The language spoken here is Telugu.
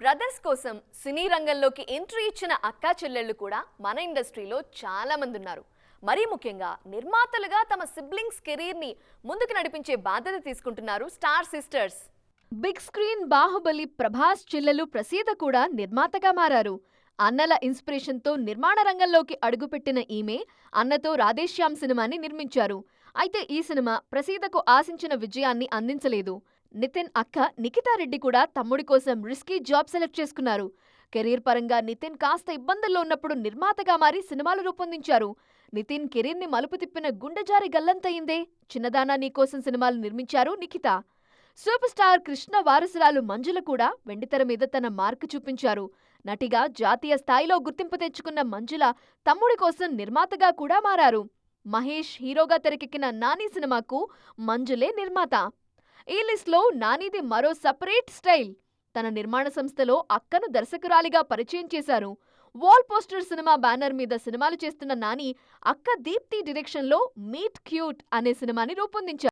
బ్రదర్స్ కోసం సినీ రంగంలోకి ఎంట్రీ ఇచ్చిన అక్కా చెల్లెళ్ళు కూడా మన ఇండస్ట్రీలో చాలా మంది ఉన్నారు. మరీ ముఖ్యంగా నిర్మాతలుగా తమ సిబ్లింగ్స్ కెరీర్ని ముందుకు నడిపించే బాధ్యత తీసుకుంటున్నారు star sisters. Big screen Baahubali Prabhas చెల్లెలు ప్రసీద కూడా నిర్మాతగా మారారు. అన్నల ఇన్స్పిరేషన్తో నిర్మాణ రంగంలోకి అడుగుపెట్టిన ఈమె అన్నతో రాధేశ్యామ్ సినిమాని నిర్మించారు. అయితే ఈ సినిమా ప్రసీదకు ఆశించిన విజయాన్ని అందించలేదు. నితిన్ అక్క నిఖితారెడ్డి కూడా తమ్ముడి కోసం రిస్కీ జాబ్ సెలెక్ట్ చేసుకున్నారు. కెరీర్ పరంగా నితిన్ కాస్త ఇబ్బందుల్లో ఉన్నప్పుడు నిర్మాతగా మారి సినిమాలు రూపొందించారు. నితిన్ కెరీర్ని మలుపు తిప్పిన గుండెజారి గల్లంతయిందే. చిన్నదానా నీకోసం సినిమాలు నిర్మించారు నిఖిత. సూపర్ స్టార్ కృష్ణ వారసురాలు మంజుల కూడా వెండితెర మీద తన మార్కు చూపించారు. నటిగా జాతీయ స్థాయిలో గుర్తింపు తెచ్చుకున్న మంజుల తమ్ముడి కోసం నిర్మాతగా కూడా మారారు. మహేష్ హీరోగా తెరకెక్కిన నాని సినిమాకు మంజులే నిర్మాత. ఈ లిస్ట్లో నానిది మరో సపరేట్ స్టైల్. తన నిర్మాణ సంస్థలో అక్కను దర్శకురాలిగా పరిచయం చేశారు. వాల్ పోస్టర్ సినిమా బ్యానర్ మీద సినిమాలు చేస్తున్న నాని అక్క దీప్తి డైరెక్షన్లో మీట్ క్యూట్ అనే సినిమాని రూపొందించారు.